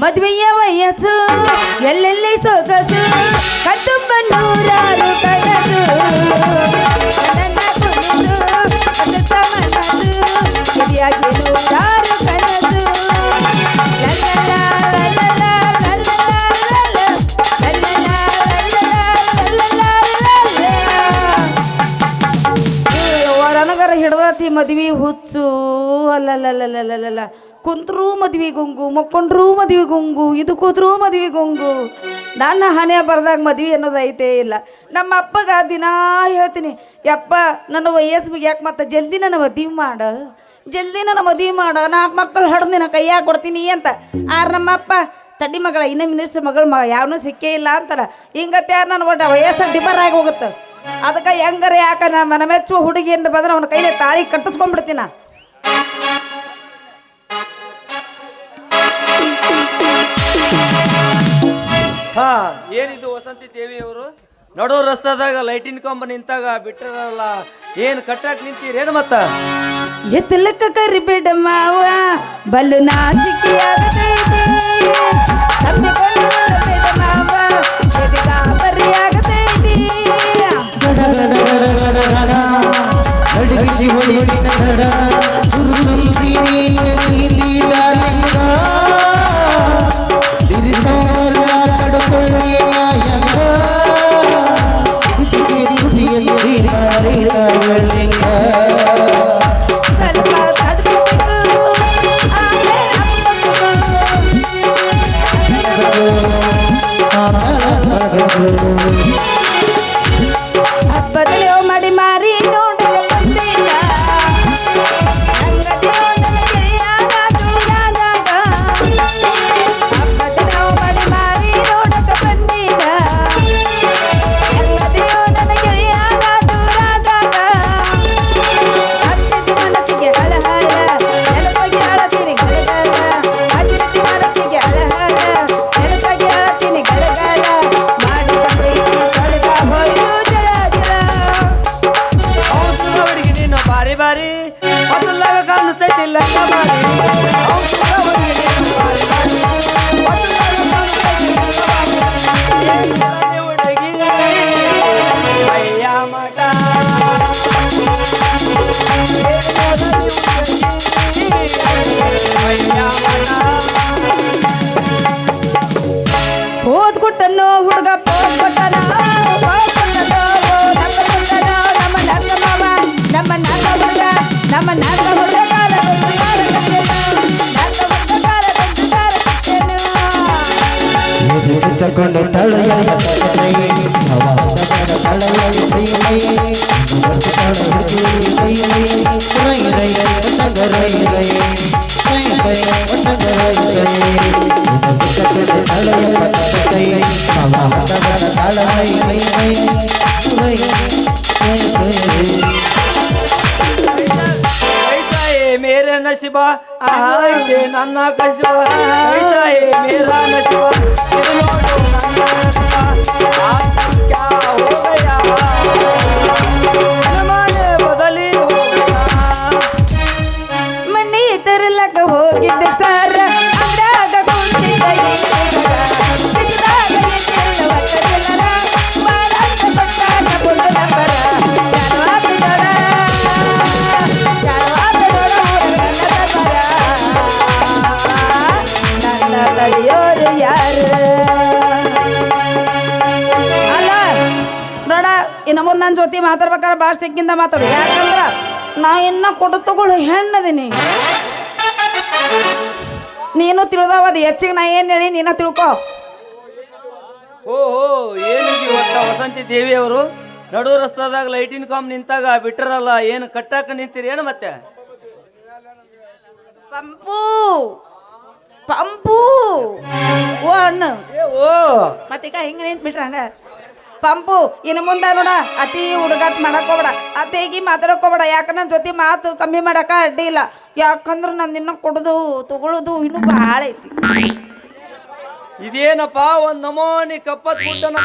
ಮದುವೆಯ ವಯಸ್ಸು ಎಲ್ಲೆಲ್ಲಿ ಸೊಗಸು ಕತ್ತುಂಬ ನೂರಾರು ಕನಸು ಕಿವಿಯಾಗಿ ನೂರಾರು ಕನಸು ಹಿಡ್ದತಿ ಮದ್ವಿ ಹುಚ್ಚು ಅಲ್ಲಲ್ಲಲ್ಲಲ್ಲಲ್ಲ ಕುಂತ್ರೂ ಮದ್ವಿ ಗುಂಗು, ಮಕ್ಕೊಂಡ್ರೂ ಮದ್ವಿ ಗುಂಗು, ಇದು ಕೂತರೂ ಮದ್ವಿ ಗುಂಗು. ನನ್ನ ಹಣೆ ಬರ್ದಾಗ ಮದ್ವಿ ಅನ್ನೋದು ಐತೆ ಇಲ್ಲ. ನಮ್ಮ ಅಪ್ಪಗ ದಿನಾ ಹೇಳ್ತೀನಿ, ಯಪ್ಪ, ನನ್ನ ವಯಸ್ಸಿಗೆ ಯಾಕೆ ಮತ್ತೆ ಜಲ್ದಿ ನನ್ನ ಮದ್ವಿ ಮಾಡ, ಜಲ್ದಿ ನನ್ನ ಮದ್ವಿ ಮಾಡ, ನಾಲ್ಕು ಮಕ್ಕಳು ಹಡ್ದು ನಿನ್ನ ಕೈಯಾಗ ಕೊಡ್ತೀನಿ ಅಂತ. ಆದ್ರೆ ನಮ್ಮ ಅಪ್ಪ ತಡಿ ಮಗಳ, ಇನ್ನೇ ಮಿನಿಸ್ಟರ್ ಮಗಳು ಮ, ಯಾವನೂ ಸಿಕ್ಕೇ ಇಲ್ಲ ಅಂತಾರ. ಹಿಂಗತ್ತೆ ಯಾರು ನನ್ನ ಒಟ್ಟ ವಯಸ್ಸು ಡಿಬರ್ ಆಗಿ ಹೋಗುತ್ತೆ. ಅದಕ್ಕೆ ಹೆಂಗಾರೆ ಯಾಕ ನಾ ಮನ ಮೆಚ್ಚುವ ಹುಡುಗಿ ಅಂತ ಬಂದ್ರೆ ಅವನ ಕೈಲಿ ತಾಳಿ ಕಟ್ಟಿಸ್ಕೊಂಡ್ಬಿಡ್ತೀನ? ಹಾ ಏನಿದು ವಸಂತಿ ದೇವಿ ಅವರು? ನಡೋ ರಸ್ತಾದಾಗ ಲೈಟಿನ್ ಕಂಬ ನಿಂತಾಗ ಬಿಟ್ಟಿರಲ್ಲ ಏನ್ ಕಟ್ಟಾಕ್ ಏನ್ ಮತ್ತ? ಎತ್ತಲಕ್ಕ ಕರಿಬೇಡ ಮಾವ ಬಲ್ಲು ನಾಚಿಕೆಯಾಗತೈತಿ ತಪ್ಪಿಕೊಂಡು ಬರಬೇಡ ಮಾವ ಅಡಗಿಸಿ ಸುರು கொண்டு தலையை தலையை ಶಿವ ಇದೆ ನನ್ನ ಕಶಿವ ಐಸಾಯಿ ಮೇರಾ ನಶಿವ ಇದು ನೋಡು ನನ್ನ ನಶಿವ ಕ್ಯಾ ಮನೆ ತರಲಕ ಮುಂದೆ ನನ್ನ ಜೊತೆ ಮಾತಾಡ್ಬೇಕಾದ್ರೆ ಭಾಳ ಸಿಕ್ಕಿಂದ ಮಾತಾಡು. ಯಾಕಂದ್ರೆ ನಾ ಇನ್ನ ಕೊಡು ತಗೊಳ್ಳು ಹೆಣ್ಣದೀನಿ ನೀನು ತಿಳಿದವದು ಹೆಚ್ಚಿಗೆ ನಾ ಏನು ಹೇಳಿ ನೀನ ತಿಳ್ಕೊ. ಓ ಏನಿದೆ ಇವತ್ತ ವಸಂತಿ ದೇವಿ ಅವರು ನಡು ರಸ್ತಾದಾಗ ಲೈಟಿನ ಕಾಮ್ ನಿಂತಾಗ ಬಿಟ್ಟರಲ್ಲ ಏನು ಕಟ್ಟಾಕ ನಿಂತೀರಿ? ಏನು ಮತ್ತೆ? ಪಂಪು ಪಂಪು ಓ ಅಣ್ಣ. ಓ. ಮತ್ತೀಗ ಹಿಂಗೆ ನಿಂತು ಬಿಟ್ರ ಹಂಗ. ಪಂಪು ಇನ್ನು ಮುಂದೆ ನೋಡ ಅತಿ ಹುಡುಗಾಟ ಮಾಡಕ್ಕೋಬೇಡ ಹೋಗ್ಬೇಡ. ಅತಿಗಿ ಮಾತಾಡಕೋಬೇಡ ಯಾಕಂದ್ರೆ ಯಾಕ ನನ್ನ ಜೊತೆ ಮಾತು ಕಮ್ಮಿ ಮಾಡಕ ಅಡ್ಡಿ ಇಲ್ಲ. ಯಾಕಂದ್ರೆ ನಂದು ಇನ್ನೂ ಕೊಡೋದು ತಗೊಳ್ಳೋದು ಇನ್ನೂ ಭಾಳ ಐತಿ. ಇದೇನಪ್ಪ ಒಂದ್ ನಮೋನಿ ಕಪ್ಪತ್ ಗುಡ್ಡನ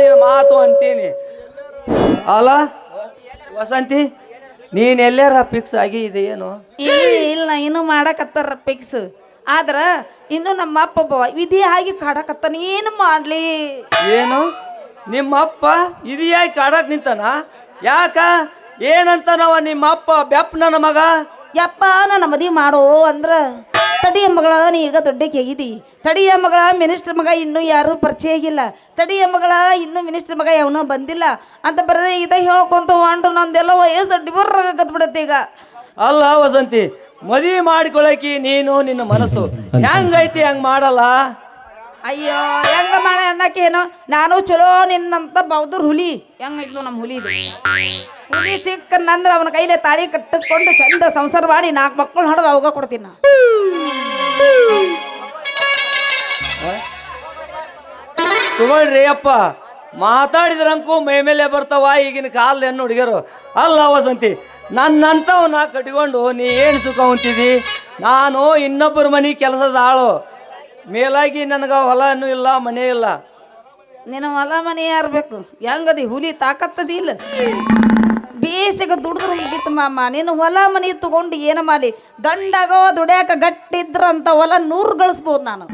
ನೀನು ಮಾತು ಅಂತೀನಿ. ಅಲ್ಲ ವಸಂತಿ ನೀನ್ ಎಲ್ಲಾರ ಫಿಕ್ಸ್ ಆಗಿ ಇದೇನು ಏನು ಇಲ್ಲ ಇನ್ನು ಮಾಡಕತ್ತಾರ ಪಿಕ್ಸ್ ಆದ್ರ ಇನ್ನು ನಮ್ಮ ಅಪ್ಪ ಬವ ವಿಧಿ ಆಗಿ ಕಾಡಕತ್ತಾನ ಏನು ಮಾಡ್ಲಿ? ಏನು? ನಿಮ್ಮ ಅಪ್ಪ ಇದಿಯಾಗಿ ಕಾಡಕ್ ನಿಂತಾನ? ಯಾಕ? ಏನಂತಾನವ ನಿಮ್ಮ ಅಪ್ಪ ಬೆಪ್ಪ ನನ್ನ ಮಗ? ಯಪ್ಪ ನನ್ನ ಮದಿ ಮಾಡೋ ಅಂದ್ರ ತಡಿಯ ಮಗಳ ನೀ ಈಗ ದೊಡ್ಡಕ್ಕೆ ಕೇಗಿದಿ ತಡಿಯ ಮಗಳ ಮಿನಿಸ್ಟರ್ ಮಗ ಇನ್ನು ಯಾರು ಪರಿಚಯ ಆಗಿಲ್ಲ. ತಡಿಯ ಮಗಳ ಇನ್ನೂ ಮಿನಿಸ್ಟರ್ ಮಗ ಯಾವನೋ ಬಂದಿಲ್ಲ. ಅಂತ ಬರದೇ ಇದ ಹೇಳ್ಕೊಂತ ಹೊಂಡು ನಂದೆಲ್ಲ ವಯಸ್ಸು ಡಿಬರ್ ಬಿಡತ್ತೆ ಈಗ. ಅಲ್ಲ ವಸಂತಿ ಮದುವೆ ಮಾಡ್ಕೊಳಕಿ ನೀನು ನಿನ್ನ ಮನಸ್ಸು. ಹೆಂಗೈತಿ ಹಂಗ್ ಮಾಡಲ್ಲ? ಅಯ್ಯೋ ಹೆಂಗ ಮಾಡ ಅನ್ನಕೇನು ನಾನು ಚಲೋ ನಿನ್ನಂತ ಬೌದ್ರ ಹುಲಿ. ಹೆಂಗೈತ್ಲು ನಮ್ಮ ಹುಲಿ ಇದು? ಹುಲಿ ಸಿಕ್ಕನಂದ್ರ ಅವನ ಕೈಲೇ ತಾಳಿ ಕಟ್ಟಿಸ್ಕೊಂಡು ಚಂದ ಸಂಸಾರ ಮಾಡಿ ನಾಲ್ಕು ಮಕ್ಕಳು ಹೊಡೆದು ಅವಾಗ ಕೊಡ್ತೀನಿ ನಾ ತಗೊಳ್ರಿ ಅಪ್ಪ. ಮಾತಾಡಿದ್ರಂಕು ಮೈ ಮೇಲೆ ಬರ್ತಾವ ಈಗಿನ ಕಾಲ ಹೆಣ್ಣು ಹುಡುಗಿಯರು. ಅಲ್ಲ ವಸಂತಿ ನನ್ನಂತವನ್ನ ಕಟ್ಕೊಂಡು ನೀ ಏನು ಸುಖ ಹೊಂತಿದಿ ನಾನು ಇನ್ನೊಬ್ಬರ ಮನೆ ಕೆಲಸದ ಆಳು. ಮೇಲಾಗಿ ನನಗೆ ಹೊಲನೂ ಇಲ್ಲ ಮನೆ ಇಲ್ಲ. ನಿನ್ನ ಹೊಲ ಮನೆ ಯಾರು ಬೇಕು? ಹೆಂಗದಿ? ಹುಲಿ ತಾಕತ್ತದಿ ಇಲ್ಲ? ಬೇಸಿಗೆ ದುಡಿದ್ರು ಹೋಗಿತ್ತು ಮಾಮ. ನೀನು ಹೊಲ ಮನೆ ತಗೊಂಡು ಏನು ಮಾಡಿ? ಗಂಡಾಗೋ ದುಡ್ಯಾಕ ಗಟ್ಟಿದ್ರಂತ ಹೊಲ ನೂರು ಗಳಿಸ್ಬೋದು ನಾನು.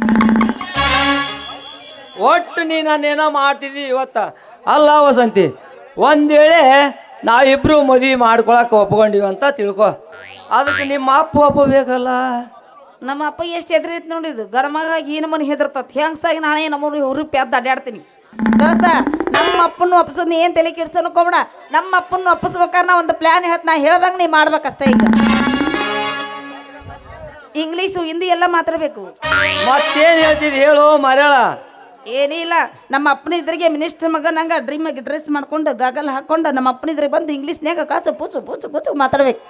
ಒಟ್ಟು ನೀ ನಾನೇನೋ ಮಾಡ್ತಿದ್ದಿ ಇವತ್ತ? ಅಲ್ಲ ವಸಂತಿ ಒಂದು ವೇಳೆ ನಾವಿಬ್ರು ಮದುವೆ ಮಾಡ್ಕೊಳಕ್ಕೆ ಒಪ್ಕೊಂಡಿವಿ ಅಂತ ತಿಳ್ಕೊ. ಅದಕ್ಕೆ ನಿಮ್ಮ ಅಪ್ಪ ಒಪ್ಪಬೇಕಲ್ಲ ನಮ್ಮ ಅಪ್ಪ ಎಷ್ಟು ಎದುರೈತೆ ನೋಡಿದ್ದು ಗಡಮಗ ಹೀನ ಮನೆ ಹೆದರ್ತತ್. ಹೆಂಗ್ಸಾಗಿ ನಾನೇ ನಮ್ಮ ಹುರು ಪ್ಯಾದ ಅಡ್ಡಾಡ್ತೀನಿ ದೋಸ್ತ ನಮ್ಮ ಅಪ್ಪನ ಒಪ್ಪಿಸೋದು ಏನು ತಲೆ ಕೆಡ್ಸೋಕೋಬೇಡ ನಮ್ಮ ಅಪ್ಪನ ಒಪ್ಪಿಸ್ಬೇಕಾದ್ರೆ ನಾ ಒಂದು ಪ್ಲ್ಯಾನ್ ಹೇಳ್ತ ನಾ ಹೇಳ್ದಂಗೆ ನೀ ಮಾಡ್ಬೇಕಷ್ಟೇ ಈಗ. ಇಂಗ್ಲೀಷು ಹಿಂದಿ ಎಲ್ಲ ಮಾತಾಡಬೇಕು. ಮತ್ತೇನು ಹೇಳ್ತಿದ್ದಿ ಹೇಳು ಮರ್ಯಾಳ. ಏನಿಲ್ಲ ನಮ್ಮ ಅಪ್ಪನಿದ್ರಿಗೆ ಮಿನಿಸ್ಟರ್ ಮಗ ನಂಗೆ ಡ್ರೀಮ್ ಆಗಿ ಡ್ರೆಸ್ ಮಾಡ್ಕೊಂಡು ಗಗಲ್ ಹಾಕ್ಕೊಂಡು ನಮ್ಮ ಅಪ್ಪನ ಇದ್ರಿಗೆ ಬಂದು ಇಂಗ್ಲೀಷ್ನ್ಯಾಗ ಕಾಸು ಪೂಚು ಪೂಚು ಪೂಚು ಮಾತಾಡ್ಬೇಕು.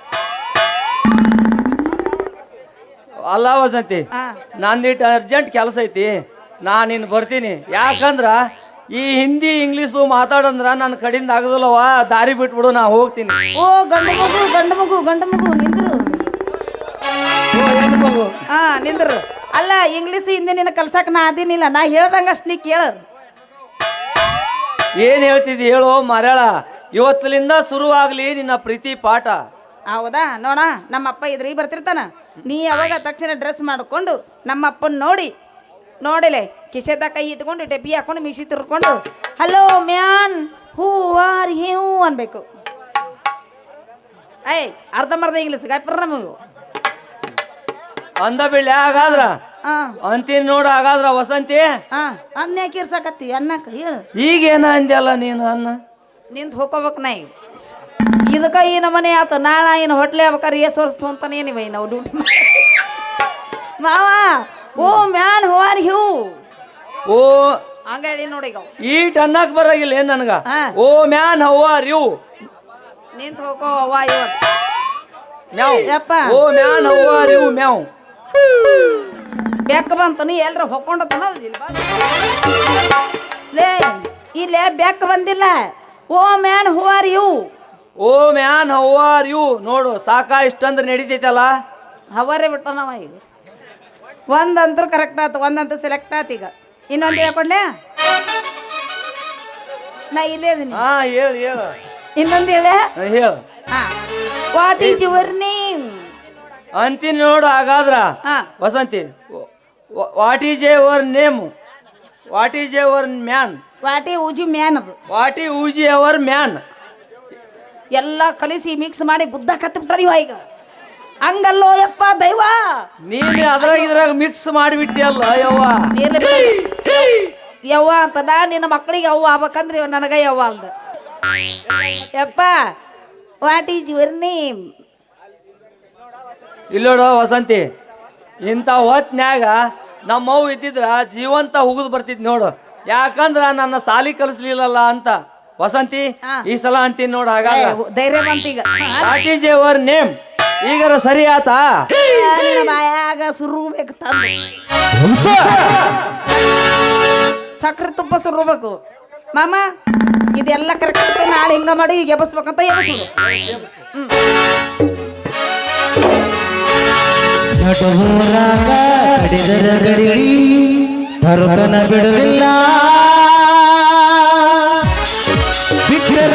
ಅಲ್ಲ ವಸಂತಿ ಹಾ. ನಂದಿಟ್ಟು ಅರ್ಜೆಂಟ್ ಕೆಲಸ ಐತಿ ನಾನು ಇನ್ನು ಬರ್ತೀನಿ. ಯಾಕಂದ್ರ ಈ ಹಿಂದಿ ಇಂಗ್ಲೀಷು ಮಾತಾಡಂದ್ರ ನನ್ನ ಕಡಿಂದ ಆಗದಲ್ಲವ ದಾರಿ ಬಿಟ್ಬಿಡು ನಾ ಹೋಗ್ತೀನಿ. ಓ ಗಂಡು ಮಗು ಗಂಡು ಮಗು ಗಂಡು ಮಗು ನಿಂದ್ರು. ಓ, ಹೆಣ್ಣು ಮಗು. ಹಾ ನಿಂದ್ರು. ಅಲ್ಲ ಇಂಗ್ಲೀಷ್ ಹಿಂದೆ ನಿನ್ನ ಕಲ್ಸಕ್ಕೆ ನಾ ಅದೇನಿಲ್ಲ. ನಾ ಹೇಳ್ದಂಗೆ ಅಷ್ಟು ನೀ ಕೇಳು. ಏನು ಹೇಳ್ತಿದ್ದಿ ಹೇಳು ಮರಳ ಇವತ್ತಲಿಂದ ಶುರುವಾಗ್ಲಿ ನಿನ್ನ ಪ್ರೀತಿ ಪಾಠ. ಹೌದಾ? ನೋಡ ನಮ್ಮ ಅಪ್ಪ ಇದ್ರಿಗೆ ಬರ್ತಿರ್ತಾನ. ನೀ ಯಾವಾಗ ತಕ್ಷಣ ಡ್ರೆಸ್ ಮಾಡಿಕೊಂಡು ನಮ್ಮಪ್ಪನ ನೋಡಿ ನೋಡಿಲೆ ಕಿಶೆದ ಕೈ ಇಟ್ಕೊಂಡು ಟೆಪಿ ಹಾಕೊಂಡು ಮಿಶಿ ತಿರ್ಕೊಂಡು hello man who are you ಅನ್ಬೇಕು. ಏಯ್ ಅರ್ಧಂಬರ್ಧ ಇಂಗ್ಲೀಷ್ ಗಾಯ್ಪರ್ ನಮಗೂ ಅಂದ ಬೀಳ್ಯ ಹಾಗಾದ್ರ? ಹಾ. ಅಂತೀನಿ ನೋಡು ಹಾಗಾದ್ರ ವಸಂತಿ? ಹಾ ಅನ್ನ ಯಾಕೆ ಇರ್ಸಕತ್ತಿ? ಅನ್ನಕ್ಕ ಹೇಳು. ಈಗೇನ ಅಂದ್ಯಲ್ಲ ನೀನು ಅನ್ನ? ನಿಂತು ಹೋಗ್ಕೋಬೇಕು ನಾ ಈಗ ಇದಕ್ಕೆ ಈ ನಮನೆ ಆತ ನಾಳೆ ಏನು ಹೊಟ್ಲೆ ಆಗ್ಬೇಕಾರೆ ಏಸ್ ವರ್ಷ ಅಂತಾನೆ ಏನಿವ ನಾವು? ಡ್ಯೂಟಿ ಮಾವ ಓ ಮ್ಯಾನ್ ಹೋ ಆರ್ ಹ್ಯೂ? ಓ ಹಂಗೇಳಿ ನೋಡಿ ಈಗ ಈಟ್ ಅನ್ನಕ್ ಬರಾಗಿಲ್ಲ ಏನ್ ನನಗ? Oh man how are you ನಿಂತು ಹೋಗೋ ಅವ್ವ ಇವತ್ತು ಮ್ಯಾವ್. Oh man how are you ಮ್ಯಾವ್. ಬೆಕ್ಕ ಬಂತು ನೀ ಎಲ್ರ ಹೊಕ್ಕೊಂಡತನ? ಲೇ ಇಲ್ಲೇ ಬೆಕ್ಕ ಬಂದಿಲ್ಲ. ಓ man who are you? Oh man how are you? ನೋಡು ಸಾಕ ಇಷ್ಟಂದ್ರೆ ನಡೀತೈತಲ್ಲ? ಹವರೇ ಬಿಟ್ಟ ನಾವ ಈಗ. ಒಂದಂತೂ ಕರೆಕ್ಟ್ ಆಯ್ತು ಒಂದಂತೂ ಸೆಲೆಕ್ಟ್ ಆಯ್ತು ಈಗ. ಇನ್ನೊಂದು ಹೇಳ್ಕೊಡ್ಲೆ ನಾ ಇಲ್ಲೇ ಇದೀನಿ. ಹಾ ಹೇಳು ಹೇಳು. ಇನ್ನೊಂದು ಹೇಳ? ಹೇಳು. ಹಾ. ವಾಟ್ ಈಸ್ ಯುವರ್ ನೇಮ್ ಅಂತೀನಿ ನೋಡು ಹಾಗಾದ್ರ. Vasanthi what is your name what is your man ವಾಟಿ ಊಜಿ ಮ್ಯಾನ್ ಅದು? ವಾಟಿ ಊಜಿ ಅವರ್ ಮ್ಯಾನ್ ಎಲ್ಲ ಕಲಿಸಿ ಮಿಕ್ಸ್ ಮಾಡಿ ಗುದ್ದ ಕತ್ತಿಬಿಟ್ಟಾರ ನೀವ ಈಗ. ಹಂಗಲ್ಲೋ ಯಪ್ಪ ದೈವ. ನೀನು ಅದ್ರಾಗ ಇದ್ರಾಗ ಮಿಕ್ಸ್ ಮಾಡಿಬಿಟ್ಟಿಯಲ್ಲ ಯವ್ವ. ಇರ್ಲಿ ಬಿಡು. ಯವ್ವ ಅಂತ ನಾ ನಿನ್ನ ಮಕ್ಕಳಿಗೆ ಅವ್ವ ಆಗ್ಬೇಕಂದ್ರೆ ನನಗ ಯವ್ವ ಅಲ್ದ. ಯಪ್ಪ ವಾಟ್ ಈಸ್ ಯುವರ್ ನೇಮ್ ಇಲ್ಲೋಡು ವಸಂತಿ ಇಂಥ ಹೊತ್ನ್ಯಾಗ ನಮ್ಮವ್ವ ಇದ್ದಿದ್ರ ಜೀವಂತ ಹುಗಿದು ಬರ್ತಿದ್ ನೋಡು. ಯಾಕಂದ್ರ ನನ್ನ ಸಾಲಿ ಕಲಿಸ್ಲಿಲ್ಲಲ್ಲ ಅಂತ. ವಸಂತಿ ಈ ಸಲ ಅಂತೀನಿ ನೋಡು ಈಗ. What is our name. ಈಗರ ಸರಿ ಆತಾ? ನಿನ್ನ ಬಾಯಾಗ ಸುರುಬೇಕು ತಂದು. ಸಕ್ರೆ ತುಪ್ಪ ಸುರ್ಬೇಕು ಮಾಮ ಇದೆಲ್ಲ ಕರೆಕ್ಟ್ ನಾಳೆ ಹಿಂಗ ಮಾಡಿ ಈಗ ಎಬ್ಬಸ್ಬೇಕಂತ ಹ್ಮ್. ನಡುವೂರಾಗ ಕಡಿದರ ಗಡಿ ಭರತನ ಬಿಡಲಿಲ್ಲ. ಬಿಟ್ಟರ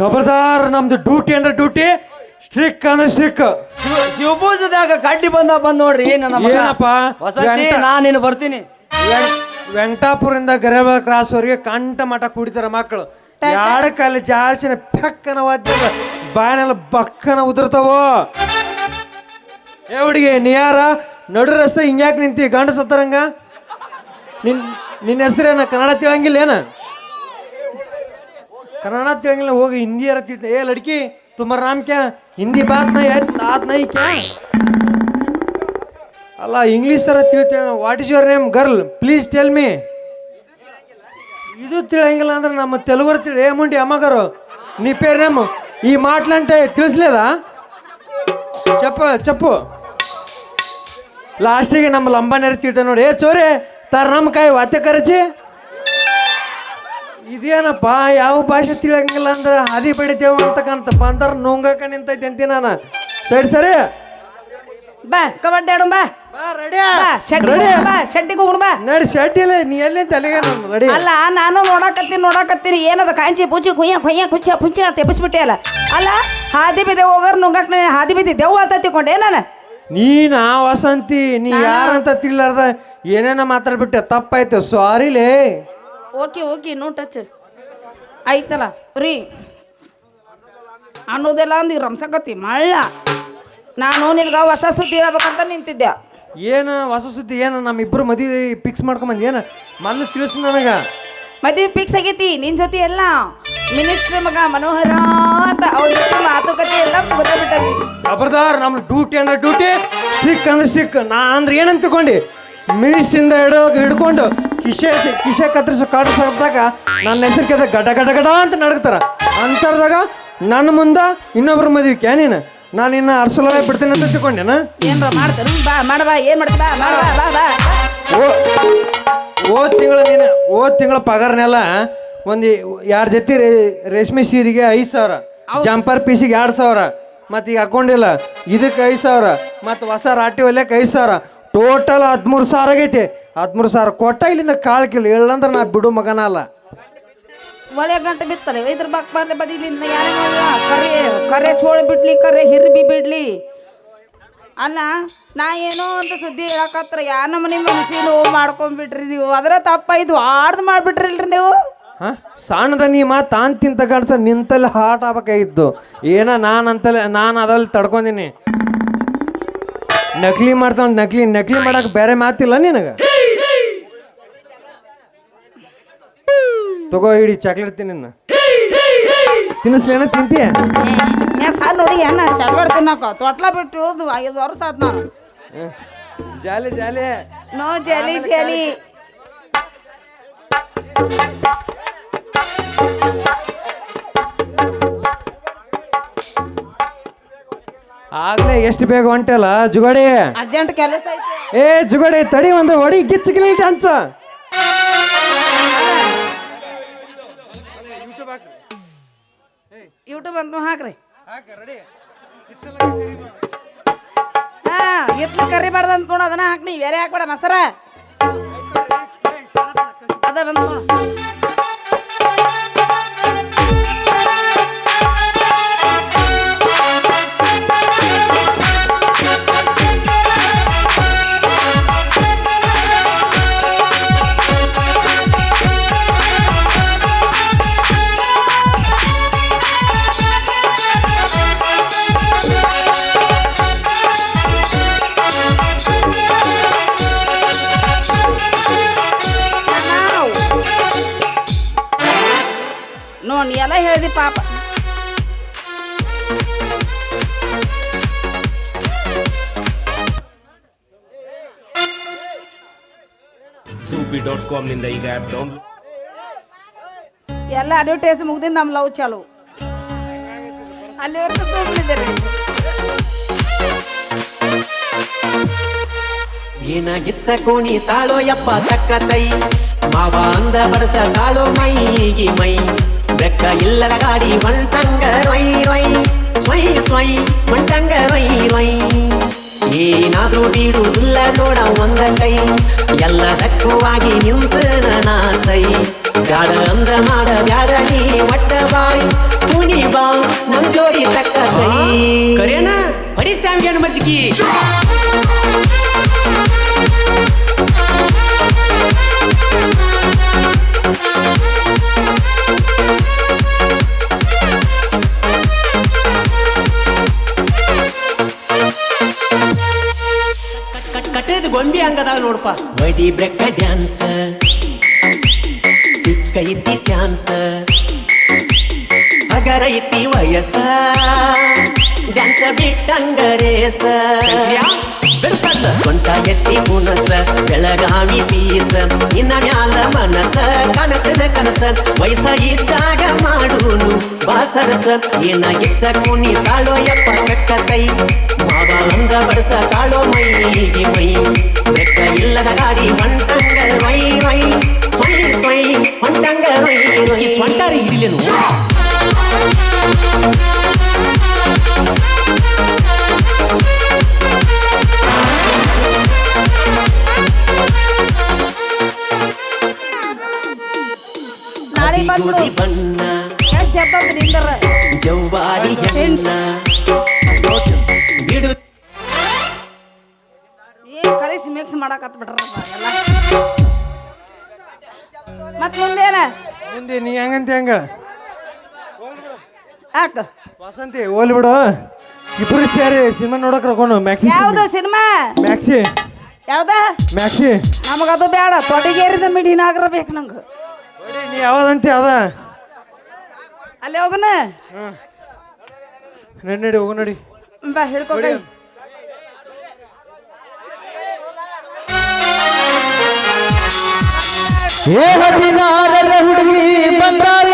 ಖಬರ್ದಾರ್ ನಮ್ದು ಡ್ಯೂಟಿ ಅಂದ್ರೆ ಡ್ಯೂಟಿ. ಸ್ಟ್ರಿಕ್ ಅಂದ್ರೆ ಸ್ಟ್ರಿಕ್. ಶಿವ- ಶಿವಪೂಜದಾಗ ಕಡ್ಡಿ ಬಂದ ಬಂದ್ ನೋಡ್ರಿ ನನ್ನ ಮಗ. ಏನಪ್ಪ? ವಸಂತಿ ಗಂಟ- ನಾನು ಇನ್ನು ಬರ್ತೀನಿ ವೆಂಟಾಪುರದಿಂದ ಗರೇಬ ಕ್ರಾಸ್ ವರೆಗೆ ಕಂಠ ಮಠ ಕುಡಿತಾರ ಮಕ್ಕಳು. ಯಾರ ಕಾಲ ಜಾಸ್ತಿನ ಪೆಕ್ಕನ ವಾದ್ಯದ ಬಾಯನೆಲ್ಲ ಬಕ್ಕನ ಉದುರ್ತಾವೋ? ಏ ಹುಡುಗಿ ನಿಯಾರ ನಡು ರಸ್ತೆ ಹಿಂಗ್ಯಾಕೆ ನಿಂತಿ ಗಂಡ ಸತ್ತರಂಗ? ನಿನ್ ನಿನ್ನ ಹೆಸರೇನ? ಕನ್ನಡ ತಿಳಂಗಿಲ್ಲ ಏನ ಕನ್ನಡ ತಿಳಿಂಗಿಲ್ಲ, ಹೋಗಿ ಹಿಂದಿಯರ ತಿಳ್ತ ಏ, ಲಡ್ಕಿ, ತುಂಬ ರಾಮ್ ಕ್ಯಾ, ಹಿಂದಿ ಬಾತ್ ನೈ ಆತ್ ನೈ ಕ್ಯಾ? ಅಲ್ಲ ಇಂಗ್ಲೀಷ್ ಥರ ತಿಳ್ತೇವೆ what is your name girl please tell me ಇದು ತಿಳಿಯಂಗಿಲ್ಲ ಅಂದ್ರೆ ನಮ್ಮ ತೆಲುಗರು ತಿಳಿ ಏ, ಮುಂಡಿ ಅಮ್ಮಗಾರು నీ పేరేమో ఈ మాటలంటే తెలుసులేదా చెప్ప చెప్పు ನಮ್ಮ నమ్మ లంబ ನೋಡಿ. ಏ, ಚೋರಿ, ತರ ನಮ್ಮ ಕಾಯಿ ವಾತೆ కరచి ಇದೇನಪ್ಪ? ಯಾವ ಭಾಷೆ ತಿಳಿಯಂಗಿಲ್ಲ ಅಂದ್ರೆ ಹಾದಿ ಬಡಿತೇವ ಅಂತ ಕಾಣ್ತಪ್ಪ ಅಂತಾರ ನುಂಗಕ ನಿಂತೈತೆ ಅಂತೀನಿ ನಾನು. ಸರಿ ಸರಿ. ಬಾ ಕಬಡ್ಡಿ ಆಡು ಬಾ. ಬಾ ರೆಡಿ ಬಾ ಶೆಟ್ಟಿಗೆ ಬಾ ಶೆಟ್ಟಿಗೆ ಹೋಗೋಣ ಬಾ. ನಡಿ ಶೆಟ್ಟಿಲ್ಲ ನೀ ಎಲ್ಲಿ ತಲೆಗೆ ನಾನು ರೆಡಿ ಅಲ್ಲ ನಾನು ನೋಡಕತ್ತೀನಿ ನೋಡಕತ್ತೀನಿ. ಏನದ ಕಾಂಚಿ ಪೂಚಿ ಕುಯ್ಯ ಕುಯ್ಯ ಕುಚ್ಚ ಪುಚ್ಚ ಅಂತ ಎಬ್ಬಿಸ್ಬಿಟ್ಟೆ ಅಲ್ಲ. ಅಲ್ಲ ಹಾದಿ ಬಿದ್ದೆ ಹೋಗರ್ ನುಂಗಕ್ ನಾನು ಹಾದಿ ಬಿದ್ದಿ ದೆವ್ವ ಅಂತ ತಿಕೊಂಡೆ ನಾನು? ನೀನಾ ವಸಂತಿ ನೀ ಯಾರಂತ ತಿಳಿಲಾರ್ದ ಏನೇನ ಮಾತಾಡ್ಬಿಟ್ಟೆ? ತಪ್ಪಾಯ್ತು ಸಾರಿಲೇ ಓಕೆ ಓಕೆ ನೋ ಟಚ್ ಆಯ್ತಲ್ಲ ರೀ. ಅನ್ನೋದೆಲ್ಲ ಅಂದಿ ರಂಸಕತ್ತಿ ಮಳ್ಳ. ನಾನು ನಿನ್ಗೆ ಹೊಸ ಸುದ್ದಿ ಹೇಳ್ಬೇಕಂತ ನಿಂತಿದ್ದೆ. ಏನು ಹೊಸ ಸುದ್ದಿ ಏನು ನಮ್ಮ ಇಬ್ರು ಮದುವೆ ಫಿಕ್ಸ್ ಮಾಡ್ಕೊಂಬಂದು ಏನು? ಮನ್ನ ತಿಳಿಸು ನನಗ. ಮದುವೆ ಫಿಕ್ಸ್ ಆಗೈತಿ ನಿನ್ ಜೊತೆ ಎಲ್ಲ. ಮಿನಿಸ್ಟ್ರಿ ಮಗ ಮನೋಹರ ಅಂತ ಅವ್ರ ಜೊತೆ ಮಾತುಕತೆ ಎಲ್ಲ ಗೊತ್ತಾಗ್ಬಿಟ್ಟತಿ ಖಬರ್ದಾರ್ ನಮ್ಮ ಡ್ಯೂಟಿ ಅಂದ್ರೆ ಡ್ಯೂಟಿ ಸ್ಟಿಕ್ ಅಂದ್ರೆ ಸ್ಟಿಕ್ ನಾ ಅಂದ್ರೆ ಏನಂತ ತಿಳ್ಕೊಂಡಿ? ಮಿನಿಸ್ಟ್ರಿಂದ ಹಿಡೋ ಹಿಡ್ಕೊಂಡು ಕಿಶೆ ಕಿಶೆ ಕತ್ತರಿಸೋ ಕಾಡು ಸಾಕಿದಾಗ ನನ್ನ ಹೆಸರು ಕೆದ ಗಡ ಗಡ ಗಡ ಅಂತ ನಡಗ್ತಾರ. ಅಂತರ್ದಾಗ ನನ್ನ ಮುಂದೆ ಇನ್ನೊಬ್ರ ಮದುವೆ ಕ್ಯಾ ನೀನು? ನಾನು ಇನ್ನು ಅರ್ಸಲವೇ ಬಿಡ್ತೀನಿ ಅಂತ ತಿಳ್ಕೊಂಡೇನ? ಏನ್ರ ಮಾಡ್ತಾರೆ ಬಾ ಮಾಡಬಾ ಏನ್ ಮಾಡ್ತಿ? ಬಾ ಬಾ ಬಾ ಓ ಓ ತಿಂಗಳ ನೀನು ಓ ತಿಂಗಳ ಪಗಾರನೆಲ್ಲ ಒಂದು ಎರಡು ಜೊತೆ ರೇ ರೇಷ್ಮೆ ಸೀರೆಗೆ ಐದು ಸಾವಿರ ಜಂಪರ್ ಪೀಸಿಗೆ ಎರಡು ಸಾವಿರ ಮತ್ತು ಈಗ ಹಾಕೊಂಡಿಲ್ಲ ಇದಕ್ಕೆ ಐದು ಸಾವಿರ ಮತ್ತು ಹೊಸ ರಾಟಿ ಹೊಲಿಯಕ್ಕೆ ಐದು ಸಾವಿರ ಟೋಟಲ್ ಹದಿಮೂರು ಸಾವಿರ ಆಗೈತಿ. ಹದಿಮೂರು ಸಾವಿರ ಕೊಟ್ಟ ಇಲ್ಲಿಂದ ಕಾಳಕಿಲ್ಲ ಇಲ್ಲಂದ್ರೆ ನಾ ಬಿಡು ಮಗನ ಅಲ್ಲ ಒಳ್ಳೆ ಗಂಟೆ ಬಿತ್ತಲೆ ಇದ್ರ ಬಾಕ್ ಬರ್ಲಿ ಬಡಿಲಿ ಯಾರೇ ಕರೆ ಕರೆ ಚೋಳಿ ಬಿಡ್ಲಿ ಕರೆ ಹಿರ್ಬಿ ಬಿಡ್ಲಿ. ಅಲ್ಲ ನಾ ಏನೋ ಅಂತ ಸುದ್ದಿ ಹೇಳಕತ್ರ ಯಾ ನಮ್ಮನೆ ಮನಸ್ಸಿನ ನೋವು ಮಾಡ್ಕೊಂಡ್ಬಿಟ್ರಿ ನೀವು. ಅದರ ಇದು. ಆಡ್ದು ಮಾಡ್ಬಿಟ್ರಿಲ್ರಿ ನೀವು. ಹಾಂ? ಸಣ್ಣದ ನೀ ಮಾ ತಾನ್ ತಿಂತ ಕಾಣಿಸ ನಿಂತಲ್ಲಿ ಹಾಟ್ ಆಗ್ಬೇಕಾಗಿತ್ತು. ಏನ ನಾನು ಅಂತಲೇ ನಾನು ಅದಲ್ಲಿ ತಡ್ಕೊಂಡಿನಿ ನಕಲಿ ಮಾಡ್ತಾವ ನಕಲಿ ನಕಲಿ ಮಾಡಕ್ಕೆ ಬೇರೆ ಮಾತಿಲ್ಲ ನಿನಗೆ? ತಗೋ ಇಡಿ ಚಾಕ್ಲೇಟ್ ತಿನ್ನ ತಿನ್ನಿಸ್ಲೇನ ತಿಂತೀಯ? ಮೇ ನೋಡಿ ಏನ ಚಾಕ್ಲೇಟ್ ತಿನ್ನಕ. ತೊಟ್ಲ ಬಿಟ್ಟು ಇಳಿದು ಐದು ವರ್ಷ ಆತ್ ನಾನು. Jolly jolly. No jolly jolly. ಆಗ್ಲೇ ಎಷ್ಟು ಬೇಗ ಹೊಂಟಲ್ಲ ಜುಗಾಡಿ? ಅರ್ಜೆಂಟ್ ಕೆಲಸ ಐತೆ. ಏ ಜುಗಾಡಿ ತಡಿ ಒಂದು ಹೊಡಿ ಗಿಚ್ಚಗಿಲಿ ಡಾನ್ಸ ಅಂತ ಹಾಕ್ರಿ. ಹಾ ಕರಿ ಕರಿಬಾರ್ದು ಅಂದ್ಕೊಂಡು ಅದನ್ನ ಹಾಕ್ನಿ. ಬೇರೆ ಹಾಕ್ಬೇಡ ಮಸರ. ಅದ ಬಂದ್ ಜೂಬಿ ಡಾಟ್ ಕಾಮ್ನಿಂದ ಈಗ ಆ್ಯಪ್ ಡೌನ್ಲೋಡ್ ಎಲ್ಲ ಅಡ್ವರ್ಟೈಸ್ ಮುಗ್ದಿಂದ ನಮ್ಮ ಲವ್ ಚಾಲು. ಅಲ್ಲಿವರೆಗೂ ಸುಮ್ಮನಿದ್ದೀರಿ ಏನಾಗಿಚ್ಚ ಕೋಣಿ ತಾಳೋ ಯಪ್ಪ ತಕ್ಕ ತೈ. ಮಾವ ಅಂದ ಬಡಸ ತಾಳೋ ಮೈಗಿ ಮೈ. ಬೆಕ್ಕ ಇಲ್ಲದ ಗಾಡಿ ಮಂಟಂಗ ರೊಯ್ ರೊಯ್. ಸ್ವೈ ಸ್ವೈ ಮಂಟಂಗ ರೊಯ್ ರೊಯ್. ಏನಾದ್ರೂ ಬೀಡುವುದಿಲ್ಲ ನೋಡ ಒಂದ ಕೈ ಎಲ್ಲದಕ್ಕೂ ಆಗಿ ನಿಂತು ನಾ ಸೈ ಬ್ಯಾಡ ಅಂದ್ರ ಮಾಡ ಬ್ಯಾಡ ನೀ ಒಟ್ಟ ಬಾಯ್. ಕುಣಿ ಬಾ ನಮ್ ಜೋಡಿ ತಕ್ಕ ಕರೇನ ಬಡಿ ಸ್ವಾಮಿಗೆ ಮಜ್ಗಿ ಗೊಂಬಿ ಹಂಗದಾಳ ನೋಡಪ್ಪ ಬಡಿ ಬ್ರೆಕ್ಕ ಡ್ಯಾನ್ಸ್. ಇದ್ದಿ ಚಾನ್ಸ್. ಅಗರ ಇತ್ತಿ ವಯಸ್ಸ. ಡ್ಯಾನ್ಸ್ ಬಿಟ್ಟಂಗ ರೇಸ. ಬೆಳಸಲ್ಲ ಸೊಂಟ ಎತ್ತಿ ಪುನಸ ಬೆಳಗಾವಿ ಪೀಸ ಇನ್ನ ಮ್ಯಾಲ ಮನಸ ಕನಕನ ಕನಸ ವಯಸ್ಸ ಇದ್ದಾಗ ಮಾಡೂನು ಬಾಸರಸ ಏನ ಗಿಚ್ಚ ಕುಣಿ ತಾಳೋ ಯಪ್ಪ ಕಕ್ಕ ಕೈ ಮಾವ ಅಂದ ಬಡಸ ತಾಳೋ ಮೈಗೆ ಮೈ ಬೆಕ್ಕ ಇಲ್ಲದ ಗಾಡಿ ಹೊಂಟಂಗ ರೈ ರೈ ಸ್ವೈ ಸ್ವೈ ಹೊಂಟಂಗ ರೈ ರೈ ಸ್ವಂಟಾರಿ ಹಿಡಿಲೇನು ನಾಳೆ ಬಂದು ಗುಡಿ ಬಣ್ಣ. ಜೌವಾರಿ ಹೆಣ್ಣ. ಬಿಡು. ಏ ಕಲಿಸಿ ಮಿಕ್ಸ್ ಮಾಡಕತ್ ಬಿಟ್ರ ಎಲ್ಲ ಮತ್ ಮುಂದೇನ? ಮುಂದೆ ನೀ ಹೆಂಗಂತ ಹೆಂಗ? ಯಾಕ? ವಸಂತಿ ಹೋಲ್ ಬಿಡು. ಇಬ್ರು ಸೇರಿ ಸಿನಿಮಾ ನೋಡಕ್ ಕರ್ಕೊಂಡು ಮ್ಯಾಕ್ಸಿ ಯಾವ್ದು ಸಿನಿಮಾ? ಮ್ಯಾಕ್ಸಿ. ಯಾವ್ದ? ಮ್ಯಾಕ್ಸಿ. ನಮಗದು ಬೇಡ ತೊಡಗೇರಿದ ಮಿಡಿನಾಗ್ರ ಬೇಕು ನಂಗೆ. ನೀ ಯಾವ್ದಂತಿ ಅದ? ಅಲ್ಲೇ ಹೋಗನ? ನಡಿ ನಡಿ ಹೋಗು ನಡಿ. ಬಾ ಹೇಳ್ಕೊ ಕೈ ಏ ಹದಿನಾರರ ಹುಡುಗಿ ಬಂದಾಳ